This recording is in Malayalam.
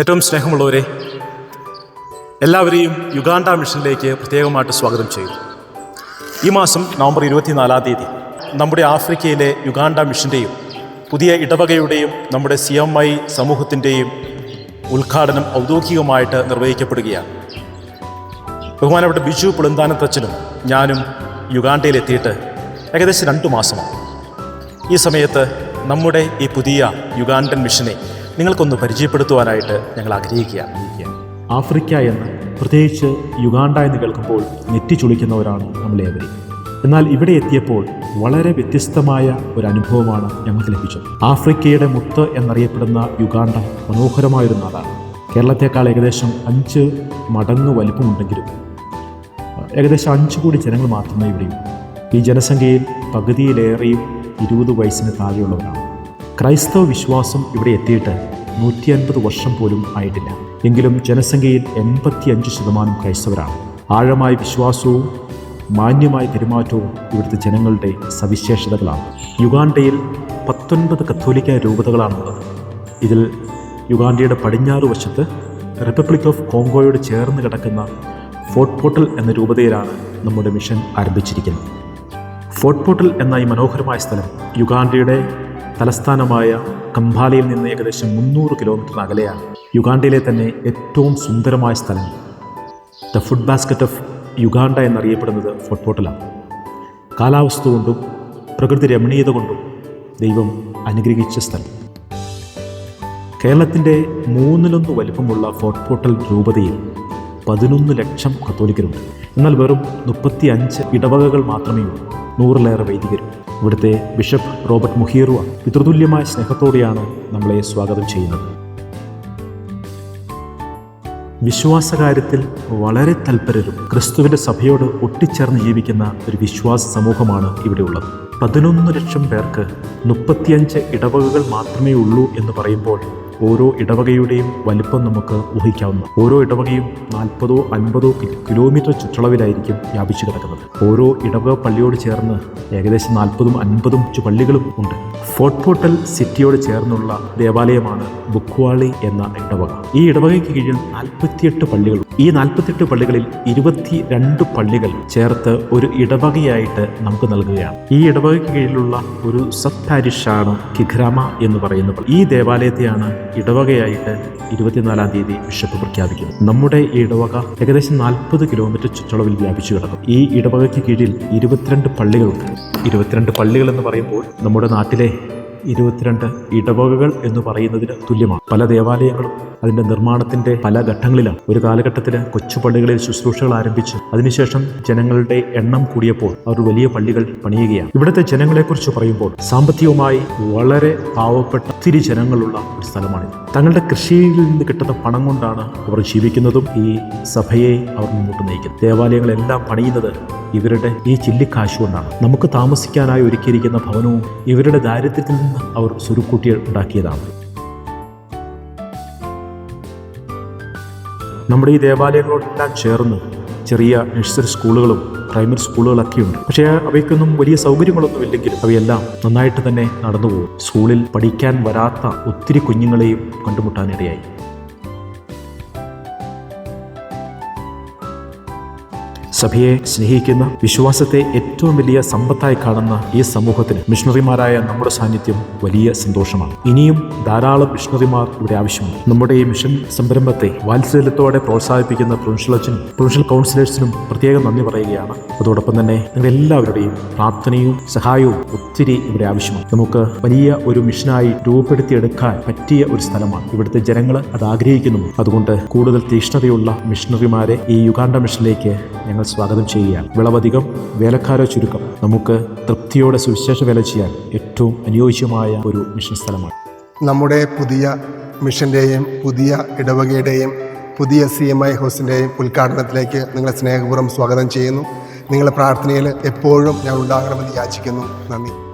ഏറ്റവും സ്നേഹമുള്ളവരെ എല്ലാവരെയും യുഗാണ്ട മിഷനിലേക്ക് പ്രത്യേകമായിട്ട് സ്വാഗതം ചെയ്യുന്നു. ഈ മാസം നവംബർ ഇരുപത്തിനാലാം തീയതി നമ്മുടെ ആഫ്രിക്കയിലെ യുഗാണ്ട മിഷന്റെയും പുതിയ ഇടവകയുടെയും നമ്മുടെ സി എം ഐ സമൂഹത്തിന്റെയും ഉദ്ഘാടനം ഔദ്യോഗികമായിട്ട് നിർവഹിക്കപ്പെടുകയാണ്. ബഹുമാനപ്പെട്ട ബിജു പുളന്താനത്തച്ഛനും ഞാനും യുഗാണ്ടയിലെത്തിയിട്ട് ഏകദേശം രണ്ടു മാസമാണ് ഈ സമയത്ത് നമ്മുടെ ഈ പുതിയ യുഗാണ്ടൻ മിഷനെ നിങ്ങൾക്കൊന്ന് പരിചയപ്പെടുത്തുവാനായിട്ട് ഞങ്ങൾ ആഗ്രഹിക്കുക. ആഫ്രിക്ക എന്ന് പ്രത്യേകിച്ച് യുഗാണ്ട എന്ന് കേൾക്കുമ്പോൾ നെറ്റി ചുളിക്കുന്നവരാണ് നമ്മളേവരും. എന്നാൽ ഇവിടെ എത്തിയപ്പോൾ വളരെ വ്യത്യസ്തമായ ഒരു അനുഭവമാണ് ഞങ്ങൾക്ക് ലഭിച്ചത്. ആഫ്രിക്കയുടെ മുത്ത് എന്നറിയപ്പെടുന്ന യുഗാണ്ട മനോഹരമായൊരു നാടാണ്. കേരളത്തെക്കാൾ ഏകദേശം അഞ്ച് മടങ്ങ് വലിപ്പമുണ്ടെങ്കിലും ഏകദേശം അഞ്ച് കോടി ജനങ്ങൾ മാത്രമേ ഇവിടെയുള്ളൂ. ഈ ജനസംഖ്യയിൽ പകുതിയിലേറെയും ഇരുപത് വയസ്സിന് താഴെയുള്ളവരാണ്. ക്രൈസ്തവ വിശ്വാസം ഇവിടെ എത്തിയിട്ട് നൂറ്റി അൻപത് വർഷം പോലും ആയിട്ടില്ല. എങ്കിലും ജനസംഖ്യയിൽ എൺപത്തിയഞ്ച് ശതമാനം ക്രൈസ്തവരാണ്. ആഴമായ വിശ്വാസവും മാന്യമായ പെരുമാറ്റവും ഇവിടുത്തെ ജനങ്ങളുടെ സവിശേഷതകളാണ്. യുഗാണ്ടയിൽ പത്തൊൻപത് കത്തോലിക്ക രൂപതകളാണുള്ളത്. ഇതിൽ യുഗാണ്ടയുടെ പടിഞ്ഞാറ് വശത്ത് റിപ്പബ്ലിക് ഓഫ് കോങ്കോയോട് ചേർന്ന് കിടക്കുന്ന ഫോർട്ട് പോർട്ടൽ എന്ന രൂപതയിലാണ് നമ്മുടെ മിഷൻ ആരംഭിച്ചിരിക്കുന്നത്. ഫോർട്ട് പോർട്ടൽ എന്ന ഈ മനോഹരമായ സ്ഥലം യുഗാണ്ടയുടെ തലസ്ഥാനമായ കംഭാലയിൽ നിന്ന് ഏകദേശം മുന്നൂറ് കിലോമീറ്റർ അകലെയാണ് യുഗാണ്ടയിലെ തന്നെ ഏറ്റവും സുന്ദരമായ സ്ഥലം. The food basket of Uganda എന്നറിയപ്പെടുന്നത് ഫോർട്ട് പോർട്ടലാണ് കാലാവസ്ഥ കൊണ്ടും പ്രകൃതി രമണീയത കൊണ്ടും ദൈവം അനുഗ്രഹിച്ച സ്ഥലം. കേരളത്തിന്റെ മൂന്നിലൊന്ന് വലിപ്പമുള്ള ഫോർട്ട് പോർട്ടൽ രൂപതയിൽ പതിനൊന്ന് ലക്ഷം കത്തോലിക്കരുണ്ട്. എന്നാൽ വെറും മുപ്പത്തി അഞ്ച് ഇടവകകൾ മാത്രമേ ഉള്ളൂ നൂറിലേറെ വൈദികരും. ഇവിടുത്തെ ബിഷപ്പ് റോബർട്ട് മുഹീറുവ പിതൃതുല്യമായ സ്നേഹത്തോടെയാണ് നമ്മളെ സ്വാഗതം ചെയ്യുന്നത്. വിശ്വാസകാര്യത്തിൽ വളരെ തൽപരരും ക്രിസ്തുവിന്റെ സഭയോട് ഒട്ടിച്ചേർന്ന് ജീവിക്കുന്ന ഒരു വിശ്വാസ സമൂഹമാണ് ഇവിടെയുള്ളത് പതിനൊന്ന് ലക്ഷം പേർക്ക് മുപ്പത്തിയഞ്ച് ഇടവകകൾ മാത്രമേ ഉള്ളൂ എന്ന് പറയുമ്പോൾ ഓരോ ഇടവകയുടെയും വലിപ്പം നമുക്ക് ഊഹിക്കാവുന്ന ഓരോ ഇടവകയും നാൽപ്പതോ അൻപതോ കിലോമീറ്റർ ചുറ്റളവിലായിരിക്കും വ്യാപിച്ചു കിടക്കുന്നത്. ഓരോ ഇടവക പള്ളിയോട് ചേർന്ന് ഏകദേശം നാൽപ്പതും അൻപതും പള്ളികളും ഉണ്ട്. ഫോർട്ട് പോർട്ടൽ സിറ്റിയോട് ചേർന്നുള്ള ദേവാലയമാണ് ബുക്വാളി എന്ന ഇടവക. ഈ ഇടവകയ്ക്ക് കീഴിൽ നാൽപ്പത്തിയെട്ട് പള്ളികൾ ഈ നാൽപ്പത്തിയെട്ട് പള്ളികളിൽ ഇരുപത്തി രണ്ട് പള്ളികൾ ചേർത്ത് ഒരു ഇടവകയായിട്ട് നമുക്ക് നൽകുകയാണ്. ഈ ഇടവകയ്ക്ക് കീഴിലുള്ള ഒരു സബ് പാരിഷാണ് കിഖ്രാമ എന്ന് പറയുന്നത് ഈ ദേവാലയത്തെയാണ് ഇടവകയായിട്ട് ഇരുപത്തിനാലാം തീയതി ബിഷപ്പ് പ്രഖ്യാപിക്കുന്നത്. നമ്മുടെ ഈ ഇടവക ഏകദേശം നാൽപ്പത് കിലോമീറ്റർ ചുറ്റളവിൽ വ്യാപിച്ചു കിടക്കും ഈ ഇടവകയ്ക്ക് കീഴിൽ ഇരുപത്തിരണ്ട് പള്ളികളുണ്ട്. ഇരുപത്തിരണ്ട് പള്ളികൾ എന്ന് പറയുമ്പോൾ നമ്മുടെ നാട്ടിലെ ഇരുപത്തിരണ്ട് ഇടവകകൾ എന്ന് പറയുന്നതിന് തുല്യമാണ്. പല ദേവാലയങ്ങളും അതിന്റെ നിർമ്മാണത്തിന്റെ പല ഘട്ടങ്ങളിലാണ്. ഒരു കാലഘട്ടത്തിൽ കൊച്ചുപള്ളികളിൽ ശുശ്രൂഷകൾ ആരംഭിച്ച് അതിനുശേഷം ജനങ്ങളുടെ എണ്ണം കൂടിയപ്പോൾ അവർ വലിയ പള്ളികൾ പണിയുകയാണ്. ഇവിടുത്തെ ജനങ്ങളെക്കുറിച്ച് പറയുമ്പോൾ സാമ്പത്തികമായി വളരെ പാവപ്പെട്ട ഒത്തിരി ജനങ്ങളുള്ള ഒരു സ്ഥലമാണിത്. തങ്ങളുടെ കൃഷിയിൽ നിന്ന് കിട്ടുന്ന പണം കൊണ്ടാണ് അവർ ജീവിക്കുന്നതും ഈ സഭയെ അവർ മുന്നോട്ട് നയിക്കുന്നത്. ദേവാലയങ്ങളെല്ലാം പണിയുന്നത് ഇവരുടെ ഈ ചില്ലിക്കാശ് കൊണ്ടാണ്. നമുക്ക് താമസിക്കാനായി ഒരുക്കിയിരിക്കുന്ന ഭവനവും ഇവരുടെ ദാരിദ്ര്യത്തിൽ നിന്ന് അവർ സുരുക്കൂട്ടി ഉണ്ടാക്കിയതാണ്. നമ്മുടെ ഈ ദേവാലയങ്ങളോടെല്ലാം ചേർന്ന് ചെറിയ നഴ്സറി സ്കൂളുകളും പ്രൈമറി സ്കൂളുകളൊക്കെയുണ്ട് പക്ഷേ അവയ്ക്കൊന്നും വലിയ സൗകര്യങ്ങളൊന്നും ഇല്ലെങ്കിലും അവയെല്ലാം നന്നായിട്ട് തന്നെ നടന്നു പോകും സ്കൂളിൽ പഠിക്കാൻ വരാത്ത ഒത്തിരി കുഞ്ഞുങ്ങളെയും കണ്ടുമുട്ടാനിടയായി. സഭയെ സ്നേഹിക്കുന്ന വിശ്വാസത്തെ ഏറ്റവും വലിയ സമ്പത്തായി കാണുന്ന ഈ സമൂഹത്തിന് മിഷണറിമാരായ നമ്മുടെ സാന്നിധ്യം വലിയ സന്തോഷമാണ്. ഇനിയും ധാരാളം മിഷണറിമാർ ഇവിടെ ആവശ്യമാണ് നമ്മുടെ ഈ മിഷൻ സംരംഭത്തെ വാത്സല്യത്തോടെ പ്രോത്സാഹിപ്പിക്കുന്ന പ്രൊവിൻഷ്യൽ അച്ഛനും പ്രൊവിൻഷ്യൽ കൗൺസിലേഴ്സിനും പ്രത്യേകം നന്ദി പറയുകയാണ്. അതോടൊപ്പം തന്നെ നിങ്ങളെല്ലാവരുടെയും പ്രാർത്ഥനയും സഹായവും ഒത്തിരി ഇവിടെ ആവശ്യമാണ്. നമുക്ക് വലിയ ഒരു മിഷനായി രൂപപ്പെടുത്തിയെടുക്കാൻ പറ്റിയ ഒരു സ്ഥലമാണ് ഇവിടുത്തെ ജനങ്ങൾ അത് ആഗ്രഹിക്കുന്നു അതുകൊണ്ട് കൂടുതൽ തീഷ്ണതയുള്ള മിഷണറിമാരെ ഈ യുഗാണ്ട മിഷനിലേക്ക് ഞങ്ങൾ സ്വാഗതം ചെയ്യുകയാണ്. വിളവധികം വേലക്കാരോ ചുരുക്കം. നമുക്ക് തൃപ്തിയോടെ സുവിശേഷ വേല ചെയ്യാൻ ഏറ്റവും അനുയോജ്യമായ ഒരു മിഷൻ സ്ഥലമാണ്. നമ്മുടെ പുതിയ മിഷന്റെയും പുതിയ ഇടവകയുടെയും പുതിയ സി എം ഐ ഹൗസിന്റെയും ഉദ്ഘാടനത്തിലേക്ക് നിങ്ങളെ സ്നേഹപൂർവം സ്വാഗതം ചെയ്യുന്നു. നിങ്ങളുടെ പ്രാർത്ഥനയിൽ എപ്പോഴും ഞാൻ ഉണ്ടാകണമെന്ന് യാചിക്കുന്നു. നന്ദി.